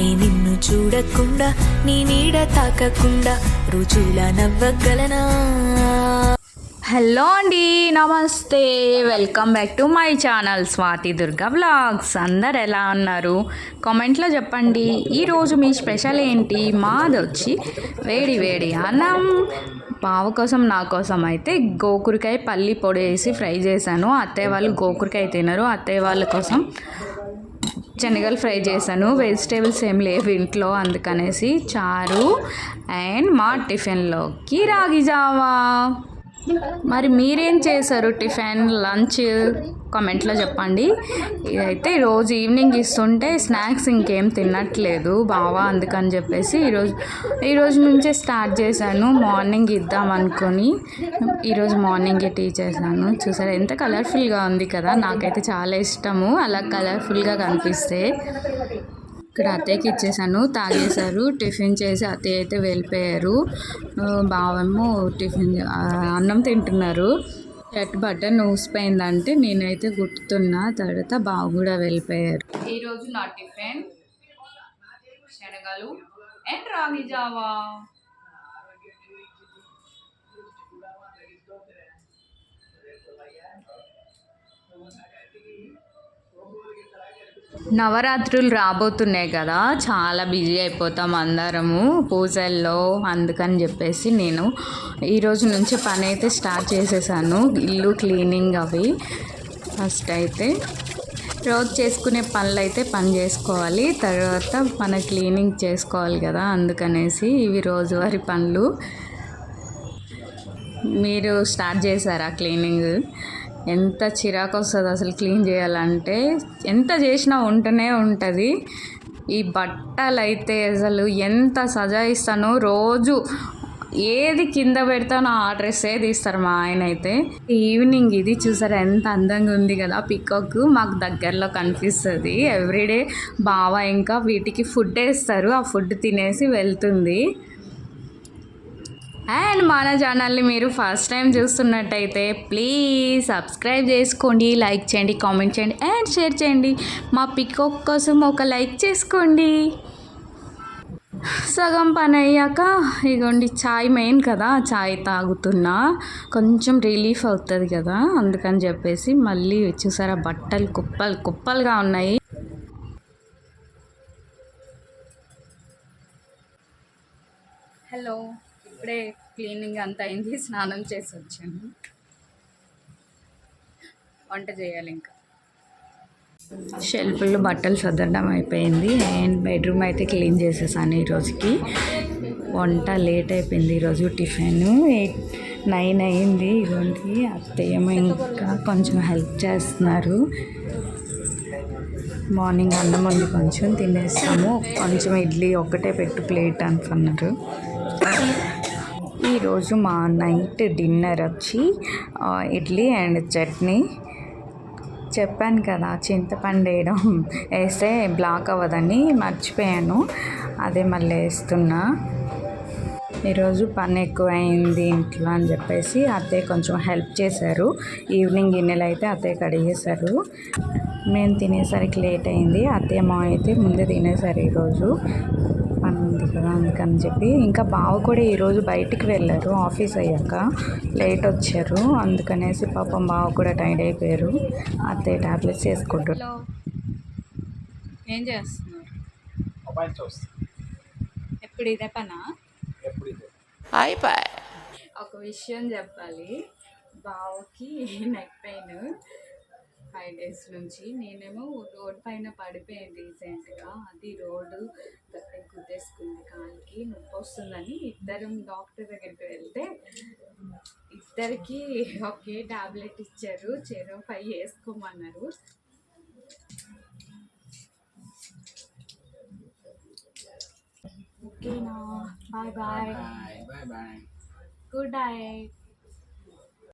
నీ నిన్ను చూడకుండా నీ నీడ తాకకుండా రుజుల నవ్వగలనా? హలో అండి నమస్తే. Welcome back to my channel Swathi Durga vlogs అందరు ఎలా ఉన్నారు? కామెంట్లో చెప్పండి. ఈరోజు మీ స్పెషల్ ఏంటి? మాది వచ్చి వేడి వేడి అన్నం. బావ కోసం నా కోసం అయితే గోకురికాయ పల్లి పొడి వేసి ఫ్రై చేశాను. అత్తయ్య వాళ్ళు గోకురికాయ తినరు. అత్తయ్య వాళ్ళ కోసం శనగలు ఫ్రై చేశాను. వెజిటేబుల్స్ ఏం లేవు ఇంట్లో అందుకనేసి చారు అండ్ మా టిఫిన్లోకి రాగి జావా. మరి మీరేం చేశారు టిఫిన్ లంచ్? కామెంట్లో చెప్పండి. ఇదైతే రోజు ఈవినింగ్ ఇస్తుంటే స్నాక్స్ ఇంకేం తినట్లేదు బావా అందుకని చెప్పేసి ఈరోజు ఈరోజు నుంచే స్టార్ట్ చేశాను. మార్నింగ్ ఇద్దాం అనుకొని ఈరోజు మార్నింగ్ టీ చేశాను. చూసారు ఎంత కలర్ఫుల్గా ఉంది కదా. నాకైతే చాలా ఇష్టము. అలా కలర్ఫుల్గా కనిపిస్తే. ఇక్కడ అత్తయ్యకి ఇచ్చేసాను. తాగేశారు. టిఫిన్ చేసి అత్తయ్య అయితే వెళ్ళిపోయారు. బావేమో టిఫిన్ అన్నం తింటున్నారు. షర్ట్ బటన్ ఊసిపోయిందంటే నేనైతే గుర్తున్నా. తర్వాత బావ కూడా వెళ్ళిపోయారు. ఈరోజు నా టిఫిన్. శనగలు. అండ్ రాగి జావా. నవరాత్రులు రాబోతున్నాయి కదా. చాలా బిజీ అయిపోతాం అందరము పూజల్లో. అందుకని చెప్పేసి నేను ఈరోజు నుంచి పని అయితే స్టార్ట్ చేసేసాను. ఇల్లు క్లీనింగ్ అవి ఫస్ట్ అయితే. రోజు చేసుకునే పనులు అయితే పని చేసుకోవాలి. తర్వాత మన క్లీనింగ్ చేసుకోవాలి కదా అందుకనేసి ఇవి రోజువారి పనులు. మీరు స్టార్ట్ చేశారా క్లీనింగ్? ఎంత చిరాకు వస్తుంది అసలు క్లీన్ చేయాలంటే. ఎంత చేసినా ఉంటూనే ఉంటుంది. ఈ బట్టలు అయితే అసలు ఎంత సజాయిస్తానో రోజు ఏది కింద పెడతానో ఆ డ్రెస్సే తీస్తారు మా ఆయన అయితే. ఈవినింగ్ ఇది చూసారా ఎంత అందంగా ఉంది కదా. పికాక్ మాకు దగ్గరలో కనిపిస్తుంది. ఎవ్రీడే బావ ఇంకా వీటికి ఫుడ్ వేస్తారు. ఆ ఫుడ్ తినేసి వెళ్తుంది. అండ్ మన ఛానల్ని మీరు ఫస్ట్ టైం చూస్తున్నట్టయితే ప్లీజ్ సబ్స్క్రైబ్ చేసుకోండి లైక్ చేయండి కామెంట్ చేయండి అండ్ షేర్ చేయండి. మా పికాక్ కోసం ఒక లైక్ చేసుకోండి. సగం పని అయ్యాక ఇగోండి చాయ్ మెయిన్ కదా చాయ్ తాగుతున్నా. కొంచెం రిలీఫ్ అవుతుంది కదా అందుకని చెప్పేసి మళ్ళీ చూసారా బట్టలు కుప్పలు కుప్పలుగా ఉన్నాయి. హలో. ఇప్పుడే క్లీనింగ్ అంతా అయింది స్నానం చేసి వచ్చాను. వంట చేయాలి ఇంకా. షెల్ఫ్లో బట్టలు సర్దడం అయిపోయింది. అండ్ బెడ్రూమ్ అయితే క్లీన్ చేసేసాను ఈరోజుకి వంట లేట్ అయిపోయింది ఈరోజు టిఫిన్. ఎయిట్ నైన్ అయింది ఇదిగోండి. అత్తయ్యేమో ఇంకా కొంచెం హెల్ప్ చేస్తున్నారు. మార్నింగ్ అన్నం వండి కొంచెం తినేస్తాము. కొంచెం ఇడ్లీ ఒక్కటే పెట్టు ప్లేట్ అనుకున్నారు ఈరోజు మా నైట్ డిన్నర్ వచ్చి ఇడ్లీ అండ్ చట్నీ. చెప్పాను కదా చింతపండు వేయడం. వేస్తే బ్లాక్ అవ్వదని మర్చిపోయాను. అదే మళ్ళీ వేస్తున్నా. ఈరోజు పని ఎక్కువ అయింది ఇంట్లో అని చెప్పేసి అత్తయ్య కొంచెం హెల్ప్ చేశారు. ఈవినింగ్ గిన్నెలు అయితే అత్తయ్య కడిగేశారు. మేము తినేసరికి లేట్ అయింది. అత్తయ్య మా అయితే ముందే తినేసారు ఈరోజు. పని ఉంది కదా అందుకని చెప్పి ఇంకా బావ కూడా ఈరోజు బయటికి వెళ్ళారు ఆఫీస్ అయ్యాక లేట్ వచ్చారు. అందుకనేసి పాపం బావ కూడా టైర్డ్ అయిపోయారు. అత్తయ్య టాబ్లెట్స్ వేసుకుంటారు ఏం చేస్తున్నారు? మొబైల్ చూస్తా ఎప్పుడు ఇదే పనా? ఒక విషయం చెప్పాలి. బావకి నెక్ పెయిన్ ఫైవ్ డేస్ నుంచి నేనేమో రోడ్ పైన పడిపోయాను రీసెంట్గా. అది రోడ్డు గుద్దేసుకుంది కాలికి నొప్పి వస్తుందని ఇద్దరం డాక్టర్ దగ్గరికి వెళ్తే ఇద్దరికి ఒకే టాబ్లెట్ ఇచ్చారు చెరో ఫైవ్ వేసుకోమన్నారు. ఓకేనా? Bye bye. Bye bye. Good night.